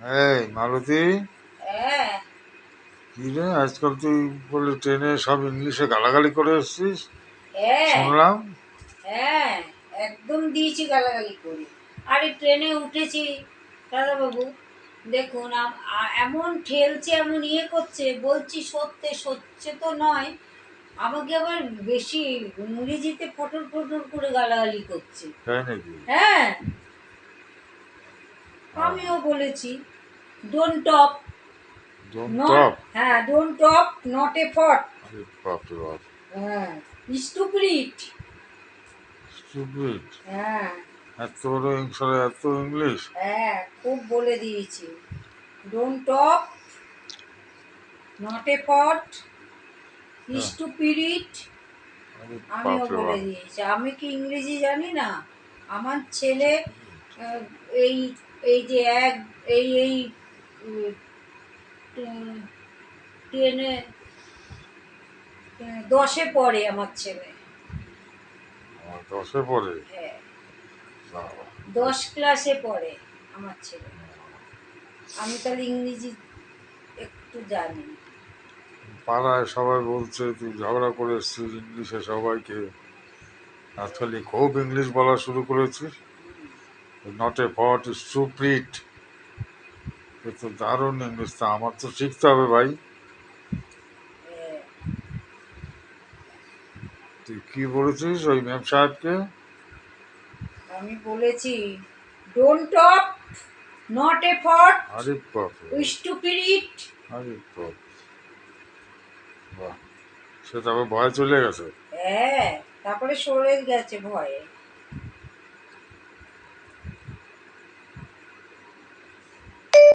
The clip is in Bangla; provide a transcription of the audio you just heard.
এই মালতী? হ্যাঁ। কি রে আজকাল তুই বলে ট্রেনে সব ইংলিশে গালাগালি করে এসছিস? হ্যাঁ। শুনলাম। হ্যাঁ একদম দিয়েছি গালাগালি করে। আরে ট্রেনে উঠেছি। দাদাবাবু দেখুন এমন ঠেলছে এমন ইয়ে করছে বলছি সত্যি সচ্ছে তো নয়। আমাকে আবার বেশি ইংরেজিতে ফটর ফটর করে গালাগালি করছে। হ্যাঁ। আমিও বলেছি ডোন্ট টপ টপ হ্যাঁ ডোন্ট টপ নট এ ফট হ্যাঁ স্টুপিড স্টুপিড হ্যাঁ। এত বড় এত ইংলিশ হ্যাঁ খুব বলে দিয়েছি। ডোন্ট টপ নট এ স্টুপিরিট আরে আমিও বলে দিয়েছি। আমি কি ইংরেজি জানি না? আমার ছেলে এই এই যে এক এই এই টেনে দশে পড়ে আমার ছেলে। আমার দশে পড়ে? হ্যাঁ। দশ ক্লাসে পড়ে আমার ছেলে। আমি তাহলে ইংরেজি একটু জানি। পাড়ায় সবাই বলছে তুই ঝগড়া করে এসছিস ইংলিশে সবাইকে? আসলে খুব ইংলিশ বলা শুরু করেছিস? নট এ পট স্টুপিড এ তো দারুণ ইংলিশ তা আমার তো শিখতে হবে ভাই। তুই কি বলেছিস ওই ম্যাম সাহেবকে? আমি বলেছি ডোন্ট টপ নট এ ফট আরে বাপ রে, স্টুপিরিট আরে বাপ। বাহ সে তবে ভয় চলে গেছে। হ্যাঁ তারপরে সরে গেছে ভয়ে।